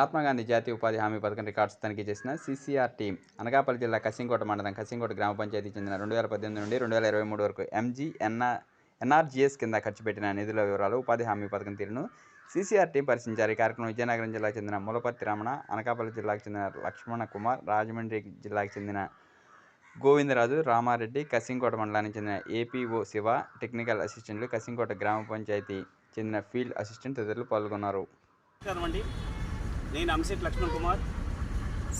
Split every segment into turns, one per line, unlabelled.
మహాత్మాగాంధీ జాతీయ ఉపాధి హామీ పథకం రికార్డ్స్ తనిఖీ చేసిన సీసీఆర్ టీం అనకాపల్లి జిల్లా కసింకోట మండలం కసింకోట గ్రామ పంచాయతీ చెందిన రెండు వేల పద్దెనిమిది నుండి రెండు వేల ఇరవై మూడు వరకు ఎంజీ ఎన్ఆర్ ఎన్ఆర్జీఎస్ కింద ఖర్చు పెట్టిన నిధుల వివరాలు ఉపాధి హామీ పథకం తీరును సీసీఆర్ టీం పరిశీలించారు. ఈ కార్యక్రమం విజయనగరం జిల్లాకు చెందిన మూలపర్తి రమణ అనకాపల్లి జిల్లాకు చెందిన లక్ష్మణ కుమార్ రాజమండ్రి జిల్లాకు చెందిన గోవిందరాజు రామారెడ్డి కసింకోట మండలానికి చెందిన ఏపీఓ శివ టెక్నికల్ అసిస్టెంట్లు కసింకోట గ్రామ పంచాయతీ చెందిన ఫీల్డ్ అసిస్టెంట్ తదితరులు పాల్గొన్నారు.
నమస్కారం అండి. నేను అంశెట్ లక్ష్మణ్ కుమార్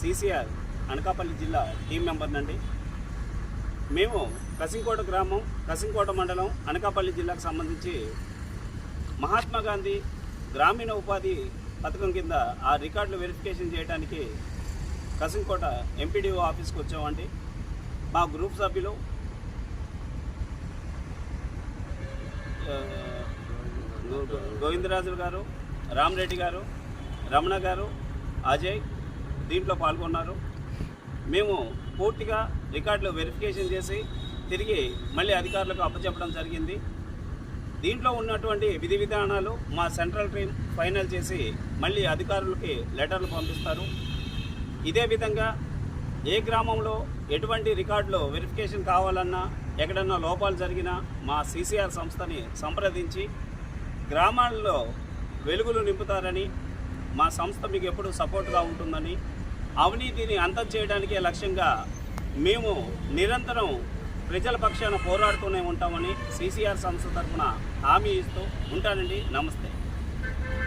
సిసిఆర్ అనకాపల్లి జిల్లా టీం మెంబర్నండి మేము కసింకోట గ్రామం కసింకోట మండలం అనకాపల్లి జిల్లాకు సంబంధించి మహాత్మా గాంధీ గ్రామీణ ఉపాధి పథకం కింద ఆ రికార్డులు వెరిఫికేషన్ చేయడానికి కసింకోట ఎంపీడీఓ ఆఫీస్కి వచ్చామండి. మా గ్రూప్ సభ్యులు గోవిందరాజు గారు రామరెడ్డి గారు రమణ గారు అజయ్ దీంట్లో పాల్గొన్నారు. మేము పూర్తిగా రికార్డులు వెరిఫికేషన్ చేసి తిరిగి మళ్ళీ అధికారులకు అప్పచెప్పడం జరిగింది. దీంట్లో ఉన్నటువంటి విధి విధానాలు మా సెంట్రల్ టీం ఫైనల్ చేసి మళ్ళీ అధికారులకి లెటర్లు పంపిస్తారు. ఇదే విధంగా ఏ గ్రామంలో ఎటువంటి రికార్డులో వెరిఫికేషన్ కావాలన్నా ఎక్కడన్నా లోపాలు జరిగినా మా సీసీఆర్ సంస్థని సంప్రదించి గ్రామాల్లో వెలుగులు నింపుతారని మా సంస్థ మీకు ఎప్పుడు సపోర్ట్గా ఉంటుందని అవినీతిని అంతం చేయడానికే లక్ష్యంగా మేము నిరంతరం ప్రజల పక్షాన పోరాడుతూనే ఉంటామని సీసీఆర్ సంస్థ తరఫున హామీ ఇస్తూ ఉంటానండి. నమస్తే.